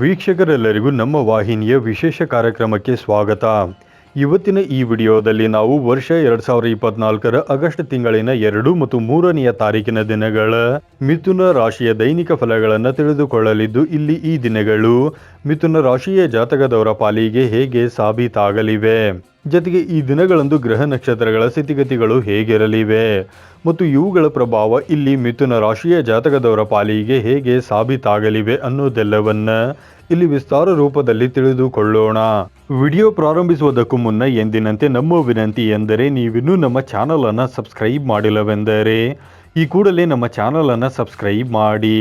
ವೀಕ್ಷಕರೆಲ್ಲರಿಗೂ ನಮ್ಮ ವಾಹಿನಿಯ ವಿಶೇಷ ಕಾರ್ಯಕ್ರಮಕ್ಕೆ ಸ್ವಾಗತ. ಇವತ್ತಿನ ಈ ವಿಡಿಯೋದಲ್ಲಿ ನಾವು ವರ್ಷ ಎರಡ್ ಸಾವಿರದ ಇಪ್ಪತ್ನಾಲ್ಕರ ಆಗಸ್ಟ್ ತಿಂಗಳಿನ ಎರಡು ಮತ್ತು ಮೂರನೆಯ ತಾರೀಕಿನ ದಿನಗಳ ಮಿಥುನ ರಾಶಿಯ ದೈನಿಕ ಫಲಗಳನ್ನು ತಿಳಿದುಕೊಳ್ಳಲಿದ್ದು, ಇಲ್ಲಿ ಈ ದಿನಗಳು ಮಿಥುನ ರಾಶಿಯ ಜಾತಕದವರ ಪಾಲಿಗೆ ಹೇಗೆ ಸಾಬೀತಾಗಲಿವೆ? ಜೊತೆಗೆ ಈ ದಿನಗಳಂದು ಗ್ರಹ ನಕ್ಷತ್ರಗಳ ಸ್ಥಿತಿಗತಿಗಳು ಹೇಗಿರಲಿವೆ? ಮತ್ತು ಇವುಗಳ ಪ್ರಭಾವ ಇಲ್ಲಿ ಮಿಥುನ ರಾಶಿಯ ಜಾತಕದವರ ಪಾಲಿಗೆ ಹೇಗೆ ಸಾಬೀತಾಗಲಿವೆ ಅನ್ನೋದೆಲ್ಲವನ್ನ ಇಲ್ಲಿ ವಿಸ್ತಾರ ರೂಪದಲ್ಲಿ ತಿಳಿದುಕೊಳ್ಳೋಣ. ವಿಡಿಯೋ ಪ್ರಾರಂಭಿಸುವುದಕ್ಕೂ ಮುನ್ನ ಎಂದಿನಂತೆ ನಮ್ಮ ವಿನಂತಿ ಎಂದರೆ ನೀವಿನ್ನೂ ನಮ್ಮ ಚಾನಲನ್ನು ಸಬ್ಸ್ಕ್ರೈಬ್ ಮಾಡಿಲ್ಲವೆಂದರೆ ಈ ಕೂಡಲೇ ನಮ್ಮ ಚಾನಲನ್ನು ಸಬ್ಸ್ಕ್ರೈಬ್ ಮಾಡಿ.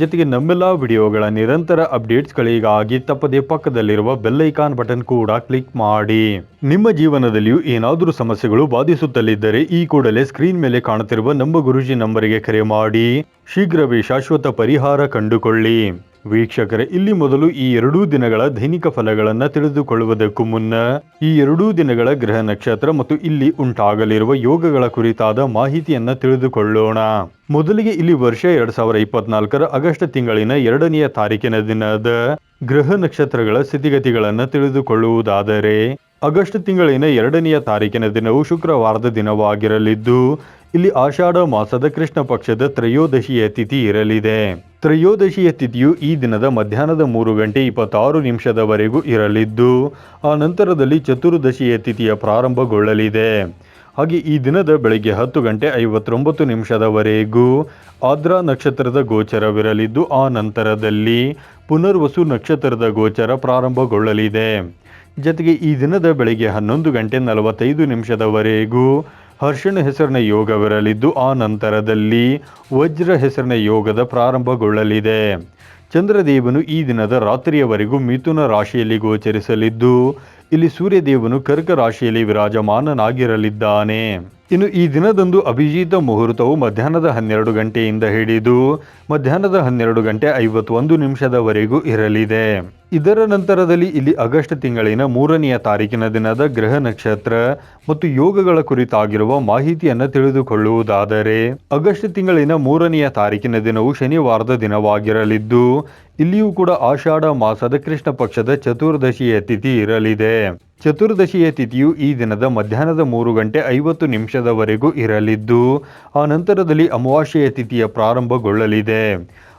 ಜೊತೆಗೆ ನಮ್ಮೆಲ್ಲ ವಿಡಿಯೋಗಳ ನಿರಂತರ ಅಪ್ಡೇಟ್ಸ್ಗಳಿಗಾಗಿ ತಪ್ಪದೇ ಪಕ್ಕದಲ್ಲಿರುವ ಬೆಲ್ಲೈಕಾನ್ ಬಟನ್ ಕೂಡ ಕ್ಲಿಕ್ ಮಾಡಿ. ನಿಮ್ಮ ಜೀವನದಲ್ಲಿಯೂ ಏನಾದರೂ ಸಮಸ್ಯೆಗಳು ಬಾಧಿಸುತ್ತಲಿದ್ದರೆ ಈ ಕೂಡಲೇ ಸ್ಕ್ರೀನ್ ಮೇಲೆ ಕಾಣುತ್ತಿರುವ ನಮ್ಮ ಗುರುಜಿ ನಂಬರಿಗೆ ಕರೆ ಮಾಡಿ. ಶೀಘ್ರವೇ ಶಾಶ್ವತ ಪರಿಹಾರ ಕಂಡುಕೊಳ್ಳಿ. ವೀಕ್ಷಕರೇ, ಇಲ್ಲಿ ಮೊದಲು ಈ ಎರಡೂ ದಿನಗಳ ದೈನಿಕ ಫಲಗಳನ್ನು ತಿಳಿದುಕೊಳ್ಳುವುದಕ್ಕೂ ಮುನ್ನ ಈ ಎರಡೂ ದಿನಗಳ ಗ್ರಹ ನಕ್ಷತ್ರ ಮತ್ತು ಇಲ್ಲಿ ಉಂಟಾಗಲಿರುವ ಯೋಗಗಳ ಕುರಿತಾದ ಮಾಹಿತಿಯನ್ನು ತಿಳಿದುಕೊಳ್ಳೋಣ. ಮೊದಲಿಗೆ ಇಲ್ಲಿ ವರ್ಷ ಎರಡ್ ಸಾವಿರ ಇಪ್ಪತ್ನಾಲ್ಕರ ಆಗಸ್ಟ್ ತಿಂಗಳಿನ ಎರಡನೆಯ ತಾರೀಕಿನ ದಿನದ ಗ್ರಹ ನಕ್ಷತ್ರಗಳ ಸ್ಥಿತಿಗತಿಗಳನ್ನು ತಿಳಿದುಕೊಳ್ಳುವುದಾದರೆ ಆಗಸ್ಟ್ ತಿಂಗಳಿನ ಎರಡನೆಯ ತಾರೀಕಿನ ದಿನವು ಶುಕ್ರವಾರದ ದಿನವಾಗಿರಲಿದ್ದು, ಇಲ್ಲಿ ಆಷಾಢ ಮಾಸದ ಕೃಷ್ಣ ಪಕ್ಷದ ತ್ರಯೋದಶಿಯ ತಿಥಿ ಇರಲಿದೆ. ತ್ರಯೋದಶಿಯ ತಿಥಿಯು ಈ ದಿನದ ಮಧ್ಯಾಹ್ನದ ಮೂರು ಗಂಟೆ ಇಪ್ಪತ್ತಾರು ನಿಮಿಷದವರೆಗೂ ಇರಲಿದ್ದು, ಆ ನಂತರದಲ್ಲಿ ಚತುರ್ದಶಿಯ ತಿಥಿಯ ಪ್ರಾರಂಭಗೊಳ್ಳಲಿದೆ. ಹಾಗೆ ಈ ದಿನದ ಬೆಳಗ್ಗೆ ಹತ್ತು ಗಂಟೆ ಐವತ್ತೊಂಬತ್ತು ನಿಮಿಷದವರೆಗೂ ಆದ್ರಾ ನಕ್ಷತ್ರದ ಗೋಚರವಿರಲಿದ್ದು, ಆ ನಂತರದಲ್ಲಿ ಪುನರ್ವಸು ನಕ್ಷತ್ರದ ಗೋಚರ ಪ್ರಾರಂಭಗೊಳ್ಳಲಿದೆ. ಜೊತೆಗೆ ಈ ದಿನದ ಬೆಳಗ್ಗೆ ಹನ್ನೊಂದು ಗಂಟೆ ನಲವತ್ತೈದು ನಿಮಿಷದವರೆಗೂ ಹರ್ಷಣ ಹೆಸರಿನ ಯೋಗವಿರಲಿದ್ದು, ಆ ನಂತರದಲ್ಲಿ ವಜ್ರ ಹೆಸರಿನ ಯೋಗದ ಪ್ರಾರಂಭಗೊಳ್ಳಲಿದೆ. ಚಂದ್ರದೇವನು ಈ ದಿನದ ರಾತ್ರಿಯವರೆಗೂ ಮಿಥುನ ರಾಶಿಯಲ್ಲಿ ಗೋಚರಿಸಲಿದ್ದು ಇಲ್ಲಿ ಸೂರ್ಯದೇವನು ಕರ್ಕ ರಾಶಿಯಲ್ಲಿ ವಿರಾಜಮಾನನಾಗಿರಲಿದ್ದಾನೆ. ಇನ್ನು ಈ ದಿನದಂದು ಅಭಿಜಿತ ಮುಹೂರ್ತವು ಮಧ್ಯಾಹ್ನದ ಹನ್ನೆರಡು ಗಂಟೆಯಿಂದ ಹಿಡಿದು ಮಧ್ಯಾಹ್ನದ ಹನ್ನೆರಡು ಗಂಟೆ ಐವತ್ತೊಂದು ನಿಮಿಷದವರೆಗೂ ಇರಲಿದೆ. ಇದರ ನಂತರದಲ್ಲಿ ಇಲ್ಲಿ ಆಗಸ್ಟ್ ತಿಂಗಳಿನ ಮೂರನೆಯ ತಾರೀಕಿನ ದಿನದ ಗ್ರಹ ನಕ್ಷತ್ರ ಮತ್ತು ಯೋಗಗಳ ಕುರಿತಾಗಿರುವ ಮಾಹಿತಿಯನ್ನು ತಿಳಿದುಕೊಳ್ಳುವುದಾದರೆ, ಆಗಸ್ಟ್ ತಿಂಗಳಿನ ಮೂರನೆಯ ತಾರೀಕಿನ ದಿನವು ಶನಿವಾರದ ದಿನವಾಗಿರಲಿದ್ದು ಇಲ್ಲಿಯೂ ಕೂಡ ಆಷಾಢ ಮಾಸದ ಕೃಷ್ಣ ಪಕ್ಷದ ಚತುರ್ದಶಿಯ ತಿಥಿ ಇರಲಿದೆ. ಚತುರ್ದಶಿಯ ತಿಥಿಯು ಈ ದಿನದ ಮಧ್ಯಾಹ್ನದ ಮೂರು ಗಂಟೆ ಐವತ್ತು ನಿಮಿಷದವರೆಗೂ ಇರಲಿದ್ದು, ಆ ನಂತರದಲ್ಲಿ ಅಮಾವಾಸ್ಯೆಯ ತಿಥಿಯ ಪ್ರಾರಂಭಗೊಳ್ಳಲಿದೆ.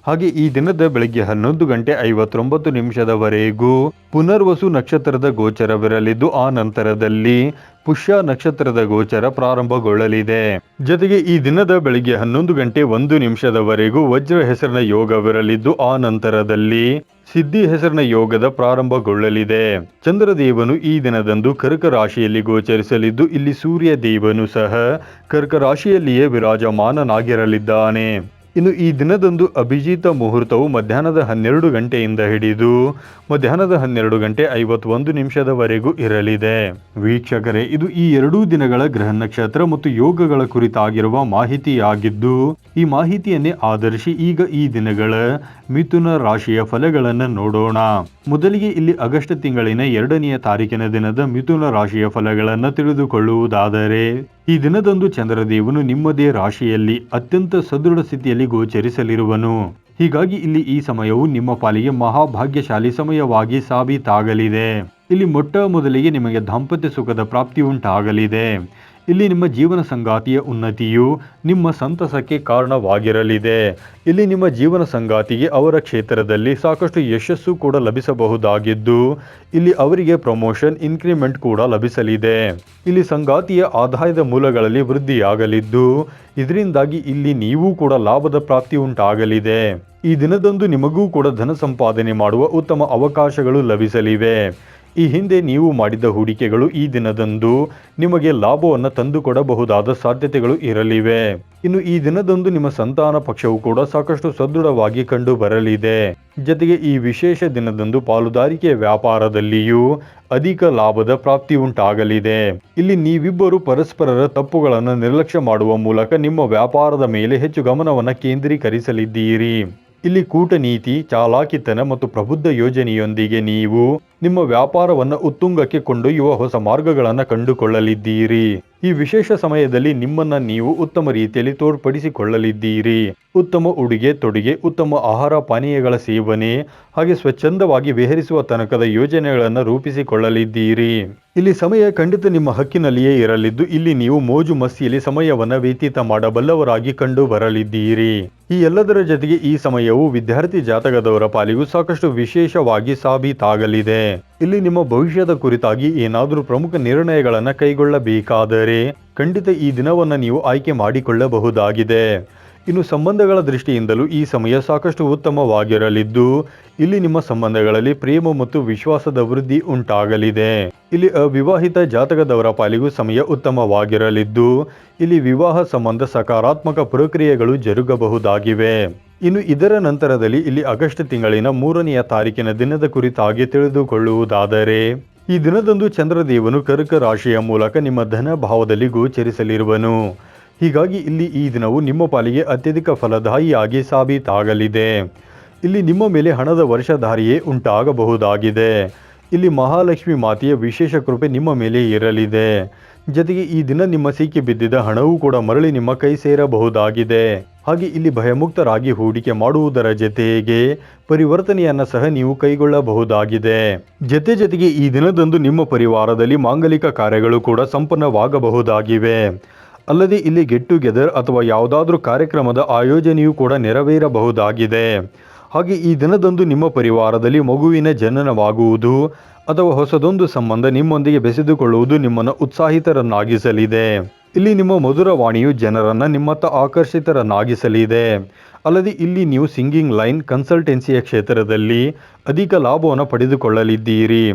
ಹಾಗೆ ಈ ದಿನದ ಬೆಳಗ್ಗೆ ಹನ್ನೊಂದು ಗಂಟೆ ಐವತ್ತೊಂಬತ್ತು ನಿಮಿಷದವರೆಗೂ ಪುನರ್ವಸು ನಕ್ಷತ್ರದ ಗೋಚರವಿರಲಿದ್ದು, ಆ ನಂತರದಲ್ಲಿ ಪುಷ್ಯ ನಕ್ಷತ್ರದ ಗೋಚರ ಪ್ರಾರಂಭಗೊಳ್ಳಲಿದೆ. ಜೊತೆಗೆ ಈ ದಿನದ ಬೆಳಿಗ್ಗೆ ಹನ್ನೊಂದು ಗಂಟೆ ಒಂದು ನಿಮಿಷದವರೆಗೂ ವಜ್ರ ಹೆಸರಿನ ಯೋಗವಿರಲಿದ್ದು, ಆ ನಂತರದಲ್ಲಿ ಸಿದ್ಧಿ ಹೆಸರಿನ ಯೋಗದ ಪ್ರಾರಂಭಗೊಳ್ಳಲಿದೆ. ಚಂದ್ರದೇವನು ಈ ದಿನದಂದು ಕರ್ಕ ರಾಶಿಯಲ್ಲಿ ಗೋಚರಿಸಲಿದ್ದು, ಇಲ್ಲಿ ಸೂರ್ಯ ದೇವನು ಸಹ ಕರ್ಕ ರಾಶಿಯಲ್ಲಿಯೇ ವಿರಾಜಮಾನನಾಗಿರಲಿದ್ದಾನೆ. ಇನ್ನು ಈ ದಿನದಂದು ಅಭಿಜಿತ ಮುಹೂರ್ತವು ಮಧ್ಯಾಹ್ನದ ಹನ್ನೆರಡು ಗಂಟೆಯಿಂದ ಹಿಡಿದು ಮಧ್ಯಾಹ್ನದ ಹನ್ನೆರಡು ಗಂಟೆ ಐವತ್ತೊಂದು ನಿಮಿಷದವರೆಗೂ ಇರಲಿದೆ. ವೀಕ್ಷಕರೇ, ಇದು ಈ ಎರಡೂ ದಿನಗಳ ಗ್ರಹ ನಕ್ಷತ್ರ ಮತ್ತು ಯೋಗಗಳ ಕುರಿತಾಗಿರುವ ಮಾಹಿತಿಯಾಗಿದ್ದು, ಈ ಮಾಹಿತಿಯನ್ನೇ ಆಧರಿಸಿ ಈಗ ಈ ದಿನಗಳ ಮಿಥುನ ರಾಶಿಯ ಫಲಗಳನ್ನು ನೋಡೋಣ. ಮೊದಲಿಗೆ ಇಲ್ಲಿ ಆಗಸ್ಟ್ ತಿಂಗಳಿನ ಎರಡನೆಯ ತಾರೀಕಿನ ದಿನದ ಮಿಥುನ ರಾಶಿಯ ಫಲಗಳನ್ನು ತಿಳಿದುಕೊಳ್ಳುವುದಾದರೆ ಈ ದಿನದಂದು ಚಂದ್ರದೇವನು ನಿಮ್ಮದೇ ರಾಶಿಯಲ್ಲಿ ಅತ್ಯಂತ ಸದೃಢ ಸ್ಥಿತಿಯಲ್ಲಿ ಗೋಚರಿಸಲಿರುವನು. ಹೀಗಾಗಿ ಇಲ್ಲಿ ಈ ಸಮಯವು ನಿಮ್ಮ ಪಾಲಿಗೆ ಮಹಾಭಾಗ್ಯಶಾಲಿ ಸಮಯವಾಗಿ ಸಾಬೀತಾಗಲಿದೆ. ಇಲ್ಲಿ ಮೊಟ್ಟ ಮೊದಲಿಗೆ ನಿಮಗೆ ದಾಂಪತ್ಯ ಸುಖದ ಪ್ರಾಪ್ತಿ ಉಂಟಾಗಲಿದೆ. ಇಲ್ಲಿ ನಿಮ್ಮ ಜೀವನ ಸಂಗಾತಿಯ ಉನ್ನತಿಯು ನಿಮ್ಮ ಸಂತಸಕ್ಕೆ ಕಾರಣವಾಗಿರಲಿದೆ. ಇಲ್ಲಿ ನಿಮ್ಮ ಜೀವನ ಸಂಗಾತಿಗೆ ಅವರ ಕ್ಷೇತ್ರದಲ್ಲಿ ಸಾಕಷ್ಟು ಯಶಸ್ಸು ಕೂಡ ಲಭಿಸಬಹುದಾಗಿದ್ದು, ಇಲ್ಲಿ ಅವರಿಗೆ ಪ್ರಮೋಷನ್, ಇನ್ಕ್ರಿಮೆಂಟ್ ಕೂಡ ಲಭಿಸಲಿದೆ. ಇಲ್ಲಿ ಸಂಗಾತಿಯ ಆದಾಯದ ಮೂಲಗಳಲ್ಲಿ ವೃದ್ಧಿಯಾಗಲಿದ್ದು, ಇದರಿಂದಾಗಿ ಇಲ್ಲಿ ನೀವು ಕೂಡ ಲಾಭದ ಪ್ರಾಪ್ತಿ ಉಂಟಾಗಲಿದೆ. ಈ ದಿನದಂದು ನಿಮಗೂ ಕೂಡ ಧನ ಸಂಪಾದನೆ ಮಾಡುವ ಉತ್ತಮ ಅವಕಾಶಗಳು ಲಭಿಸಲಿವೆ. ಈ ಹಿಂದೆ ನೀವು ಮಾಡಿದ ಹೂಡಿಕೆಗಳು ಈ ದಿನದಂದು ನಿಮಗೆ ಲಾಭವನ್ನು ತಂದುಕೊಡಬಹುದಾದ ಸಾಧ್ಯತೆಗಳು ಇರಲಿವೆ. ಇನ್ನು ಈ ದಿನದಂದು ನಿಮ್ಮ ಸಂತಾನ ಪಕ್ಷವು ಕೂಡ ಸಾಕಷ್ಟು ಸದೃಢವಾಗಿ ಕಂಡು ಬರಲಿದೆ ಜೊತೆಗೆ ಈ ವಿಶೇಷ ದಿನದಂದು ಪಾಲುದಾರಿಕೆ ವ್ಯಾಪಾರದಲ್ಲಿಯೂ ಅಧಿಕ ಲಾಭದ ಪ್ರಾಪ್ತಿ ಉಂಟಾಗಲಿದೆ. ಇಲ್ಲಿ ನೀವಿಬ್ಬರು ಪರಸ್ಪರರ ತಪ್ಪುಗಳನ್ನು ನಿರ್ಲಕ್ಷ್ಯ ಮಾಡುವ ಮೂಲಕ ನಿಮ್ಮ ವ್ಯಾಪಾರದ ಮೇಲೆ ಹೆಚ್ಚು ಗಮನವನ್ನು ಕೇಂದ್ರೀಕರಿಸಲಿದ್ದೀರಿ. ಇಲ್ಲಿ ಕೂಟನೀತಿ, ಚಾಲಾಕಿತನ ಮತ್ತು ಪ್ರಬುದ್ಧ ಯೋಜನೆಯೊಂದಿಗೆ ನೀವು ನಿಮ್ಮ ವ್ಯಾಪಾರವನ್ನು ಉತ್ತುಂಗಕ್ಕೆ ಕೊಂಡೊಯ್ಯುವ ಹೊಸ ಮಾರ್ಗಗಳನ್ನು ಕಂಡುಕೊಳ್ಳಲಿದ್ದೀರಿ. ಈ ವಿಶೇಷ ಸಮಯದಲ್ಲಿ ನಿಮ್ಮನ್ನ ನೀವು ಉತ್ತಮ ರೀತಿಯಲ್ಲಿ ತೋರ್ಪಡಿಸಿಕೊಳ್ಳಲಿದ್ದೀರಿ. ಉತ್ತಮ ಉಡುಗೆ, ತೊಡುಗೆ, ಉತ್ತಮ ಆಹಾರ, ಪಾನೀಯಗಳ ಸೇವನೆ ಹಾಗೆ ಸ್ವಚ್ಛಂದವಾಗಿ ವಿಹರಿಸುವ ತನಕದ ಯೋಜನೆಗಳನ್ನು ರೂಪಿಸಿಕೊಳ್ಳಲಿದ್ದೀರಿ. ಇಲ್ಲಿ ಸಮಯ ಖಂಡಿತ ನಿಮ್ಮ ಹಕ್ಕಿನಲ್ಲಿಯೇ ಇರಲಿದ್ದು, ಇಲ್ಲಿ ನೀವು ಮೋಜು ಮಸ್ತಿಯಲ್ಲಿ ಸಮಯವನ್ನು ವ್ಯತೀತ ಮಾಡಬಲ್ಲವರಾಗಿ ಕಂಡು ಬರಲಿದ್ದೀರಿ ಈ ಎಲ್ಲದರ ಜೊತೆಗೆ ಈ ಸಮಯವು ವಿದ್ಯಾರ್ಥಿ ಜಾತಕದವರ ಪಾಲಿಗೂ ಸಾಕಷ್ಟು ವಿಶೇಷವಾಗಿ ಸಾಬೀತಾಗಲಿದೆ. ಇಲ್ಲಿ ನಿಮ್ಮ ಭವಿಷ್ಯದ ಕುರಿತಾಗಿ ಏನಾದರೂ ಪ್ರಮುಖ ನಿರ್ಣಯಗಳನ್ನು ಕೈಗೊಳ್ಳಬೇಕಾದರೆ ಖಂಡಿತ ಈ ದಿನವನ್ನು ನೀವು ಆಯ್ಕೆ ಮಾಡಿಕೊಳ್ಳಬಹುದಾಗಿದೆ. ಇನ್ನು ಸಂಬಂಧಗಳ ದೃಷ್ಟಿಯಿಂದಲೂ ಈ ಸಮಯ ಸಾಕಷ್ಟು ಉತ್ತಮವಾಗಿರಲಿದ್ದು, ಇಲ್ಲಿ ನಿಮ್ಮ ಸಂಬಂಧಗಳಲ್ಲಿ ಪ್ರೇಮ ಮತ್ತು ವಿಶ್ವಾಸದ ವೃದ್ಧಿ ಉಂಟಾಗಲಿದೆ. ಇಲ್ಲಿ ಅವಿವಾಹಿತ ಜಾತಕದವರ ಪಾಲಿಗೂ ಸಮಯ ಉತ್ತಮವಾಗಿರಲಿದ್ದು, ಇಲ್ಲಿ ವಿವಾಹ ಸಂಬಂಧ ಸಕಾರಾತ್ಮಕ ಪ್ರಕ್ರಿಯೆಗಳು ಜರುಗಬಹುದಾಗಿವೆ. ಇನ್ನು ಇದರ ನಂತರದಲ್ಲಿ ಇಲ್ಲಿ ಆಗಸ್ಟ್ ತಿಂಗಳಿನ ಮೂರನೆಯ ತಾರೀಕಿನ ದಿನದ ಕುರಿತಾಗಿ ತಿಳಿದುಕೊಳ್ಳುವುದಾದರೆ, ಈ ದಿನದಂದು ಚಂದ್ರದೇವನು ಕರ್ಕ ರಾಶಿಯ ಮೂಲಕ ನಿಮ್ಮ ಧನ ಭಾವದಲ್ಲಿ ಗೋಚರಿಸಲಿರುವನು. ಹೀಗಾಗಿ ಇಲ್ಲಿ ಈ ದಿನವು ನಿಮ್ಮ ಪಾಲಿಗೆ ಅತ್ಯಧಿಕ ಫಲದಾಯಿಯಾಗಿ ಸಾಬೀತಾಗಲಿದೆ. ಇಲ್ಲಿ ನಿಮ್ಮ ಮೇಲೆ ಹಣದ ವರ್ಷಧಾರಿಯೇ ಉಂಟಾಗಬಹುದಾಗಿದೆ. ಇಲ್ಲಿ ಮಹಾಲಕ್ಷ್ಮಿ ಮಾತೆಯ ವಿಶೇಷ ಕೃಪೆ ನಿಮ್ಮ ಮೇಲೆ ಇರಲಿದೆ. ಜೊತೆಗೆ ಈ ದಿನ ನಿಮ್ಮ ಸಿಕ್ಕಿ ಬಿದ್ದಿದ್ದ ಹಣವೂ ಕೂಡ ಮರಳಿ ನಿಮ್ಮ ಕೈ ಸೇರಬಹುದಾಗಿದೆ. ಹಾಗೆ ಇಲ್ಲಿ ಭಯಮುಕ್ತರಾಗಿ ಹೂಡಿಕೆ ಮಾಡುವುದರ ಜೊತೆಗೆ ಪರಿವರ್ತನೆಯನ್ನ ಸಹ ನೀವು ಕೈಗೊಳ್ಳಬಹುದಾಗಿದೆ. ಜೊತೆ ಜೊತೆಗೆ ಈ ದಿನದಂದು ನಿಮ್ಮ ಪರಿವಾರದಲ್ಲಿ ಮಾಂಗಲಿಕ ಕಾರ್ಯಗಳು ಕೂಡ ಸಂಪನ್ನವಾಗಬಹುದಾಗಿವೆ. ಅಲ್ಲದೆ ಇಲ್ಲಿ ಗೆಟ್ ಟುಗೆದರ್ ಅಥವಾ ಯಾವುದಾದ್ರೂ ಕಾರ್ಯಕ್ರಮದ ಆಯೋಜನೆಯೂ ಕೂಡ ನೆರವೇರಬಹುದಾಗಿದೆ. ಹಾಗೆ ಈ ದಿನದಂದು ನಿಮ್ಮ ಪರಿವಾರದಲ್ಲಿ ಮಗುವಿನ ಜನನವಾಗುವುದು ಅಥವಾ ಹೊಸದೊಂದು ಸಂಬಂಧ ನಿಮ್ಮೊಂದಿಗೆ ಬೆಸೆದುಕೊಳ್ಳುವುದು ನಿಮ್ಮನ್ನು ಉತ್ಸಾಹಿತರನ್ನಾಗಿಸಲಿದೆ. ಇಲ್ಲಿ ನಿಮ್ಮ ಮಧುರವಾಣಿಯು ಜನರನ್ನು ನಿಮ್ಮತ್ತ ಆಕರ್ಷಿತರನ್ನಾಗಿಸಲಿದೆ. ಅಲ್ಲದೆ ಇಲ್ಲಿ ನೀವು ಸಿಂಗಿಂಗ್ ಲೈನ್ ಕನ್ಸಲ್ಟೆನ್ಸಿಯ ಕ್ಷೇತ್ರದಲ್ಲಿ ಅಧಿಕ ಲಾಭವನ್ನು ಪಡೆದುಕೊಳ್ಳಲಿದ್ದೀರಿ.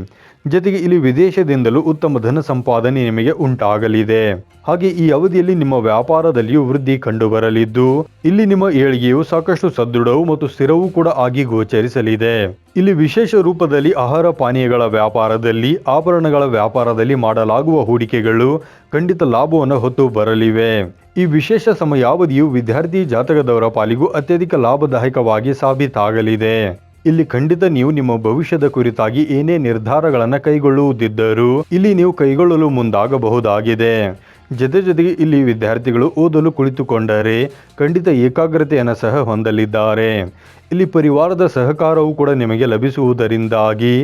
ಜೊತೆಗೆ ಇಲ್ಲಿ ವಿದೇಶದಿಂದಲೂ ಉತ್ತಮ ಧನ ಸಂಪಾದನೆ ನಿಮಗೆ ಉಂಟಾಗಲಿದೆ. ಹಾಗೆ ಈ ಅವಧಿಯಲ್ಲಿ ನಿಮ್ಮ ವ್ಯಾಪಾರದಲ್ಲಿಯೂ ವೃದ್ಧಿ ಕಂಡುಬರಲಿದ್ದು, ಇಲ್ಲಿ ನಿಮ್ಮ ಏಳಿಗೆಯು ಸಾಕಷ್ಟು ಸದೃಢವು ಮತ್ತು ಸ್ಥಿರವೂ ಕೂಡ ಆಗಿ ಗೋಚರಿಸಲಿದೆ. ಇಲ್ಲಿ ವಿಶೇಷ ರೂಪದಲ್ಲಿ ಆಹಾರ ಪಾನೀಯಗಳ ವ್ಯಾಪಾರದಲ್ಲಿ, ಆಭರಣಗಳ ವ್ಯಾಪಾರದಲ್ಲಿ ಮಾಡಲಾಗುವ ಹೂಡಿಕೆಗಳು ಖಂಡಿತ ಲಾಭವನ್ನು ಹೊತ್ತು ಬರಲಿವೆ. ಈ ವಿಶೇಷ ಸಮಯಾವಧಿಯು ವಿದ್ಯಾರ್ಥಿ ಜಾತಕದವರ ಪಾಲಿಗೂ ಅತ್ಯಧಿಕ ಲಾಭದಾಯಕವಾಗಿ ಸಾಬೀತಾಗಲಿದೆ. ಇಲ್ಲಿ ಖಂಡಿತ ನೀವು ನಿಮ್ಮ ಭವಿಷ್ಯದ ಕುರಿತಾಗಿ ಏನೇ ನಿರ್ಧಾರಗಳನ್ನು ಕೈಗೊಳ್ಳುವುದಿದ್ದರೂ ಇಲ್ಲಿ ನೀವು ಕೈಗೊಳ್ಳಲು ಮುಂದಾಗಬಹುದಾಗಿದೆ. ಜೊತೆ ಜೊತೆಗೆ ಇಲ್ಲಿ ವಿದ್ಯಾರ್ಥಿಗಳು ಓದಲು ಕುಳಿತುಕೊಂಡರೆ ಖಂಡಿತ ಏಕಾಗ್ರತೆಯನ್ನು ಸಹ ಹೊಂದಲಿದ್ದಾರೆ. ಇಲ್ಲಿ ಪರಿವಾರದ ಸಹಕಾರವು ಕೂಡ ನಿಮಗೆ ಲಭಿಸುವುದರಿಂದಾಗಿ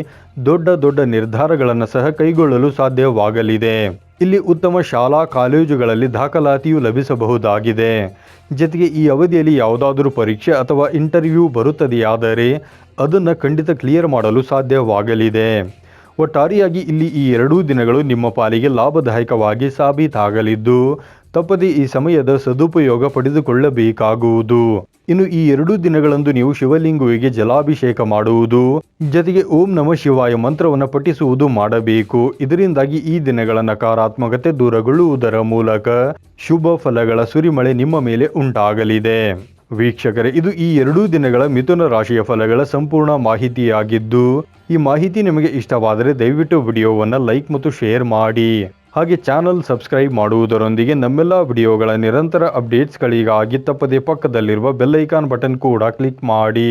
ದೊಡ್ಡ ದೊಡ್ಡ ನಿರ್ಧಾರಗಳನ್ನು ಸಹ ಕೈಗೊಳ್ಳಲು ಸಾಧ್ಯವಾಗಲಿದೆ. ಇಲ್ಲಿ ಉತ್ತಮ ಶಾಲಾ ಕಾಲೇಜುಗಳಲ್ಲಿ ದಾಖಲಾತಿಯು ಲಭಿಸಬಹುದಾಗಿದೆ. ಜೊತೆಗೆ ಈ ಅವಧಿಯಲ್ಲಿ ಯಾವುದಾದರೂ ಪರೀಕ್ಷೆ ಅಥವಾ ಇಂಟರ್ವ್ಯೂ ಬರುತ್ತದೆಯಾದರೆ ಅದನ್ನು ಖಂಡಿತ ಕ್ಲಿಯರ್ ಮಾಡಲು ಸಾಧ್ಯವಾಗಲಿದೆ. ಒಟ್ಟಾರೆಯಾಗಿ ಇಲ್ಲಿ ಈ ಎರಡೂ ದಿನಗಳು ನಿಮ್ಮ ಪಾಲಿಗೆ ಲಾಭದಾಯಕವಾಗಿ ಸಾಬೀತಾಗಲಿದ್ದು ತಪ್ಪದೆ ಈ ಸಮಯದ ಸದುಪಯೋಗ ಪಡೆದುಕೊಳ್ಳಬೇಕಾಗುವುದು. ಇನ್ನು ಈ ಎರಡು ದಿನಗಳಂದು ನೀವು ಶಿವಲಿಂಗುವಿಗೆ ಜಲಾಭಿಷೇಕ ಮಾಡುವುದು, ಜೊತೆಗೆ ಓಂ ನಮ ಶಿವಾಯ ಮಂತ್ರವನ್ನು ಪಠಿಸುವುದು ಮಾಡಬೇಕು. ಇದರಿಂದಾಗಿ ಈ ದಿನಗಳ ನಕಾರಾತ್ಮಕತೆ ದೂರಗೊಳ್ಳುವುದರ ಮೂಲಕ ಶುಭ ಫಲಗಳ ಸುರಿಮಳೆ ನಿಮ್ಮ ಮೇಲೆ ಉಂಟಾಗಲಿದೆ. ವೀಕ್ಷಕರೇ, ಇದು ಈ ಎರಡೂ ದಿನಗಳ ಮಿಥುನ ರಾಶಿಯ ಫಲಗಳ ಸಂಪೂರ್ಣ ಮಾಹಿತಿಯಾಗಿದ್ದು, ಈ ಮಾಹಿತಿ ನಿಮಗೆ ಇಷ್ಟವಾದರೆ ದಯವಿಟ್ಟು ವಿಡಿಯೋವನ್ನು ಲೈಕ್ ಮತ್ತು ಶೇರ್ ಮಾಡಿ. ಹಾಗೆ ಚಾನಲ್ ಸಬ್ಸ್ಕ್ರೈಬ್ ಮಾಡುವುದರೊಂದಿಗೆ ನಮ್ಮೆಲ್ಲ ವಿಡಿಯೋಗಳ ನಿರಂತರ ಅಪ್ಡೇಟ್ಸ್ಗಳಿಗಾಗಿ ತಪ್ಪದೆ ಪಕ್ಕದಲ್ಲಿರುವ ಬೆಲ್ಲೈಕಾನ್ ಬಟನ್ ಕೂಡ ಕ್ಲಿಕ್ ಮಾಡಿ.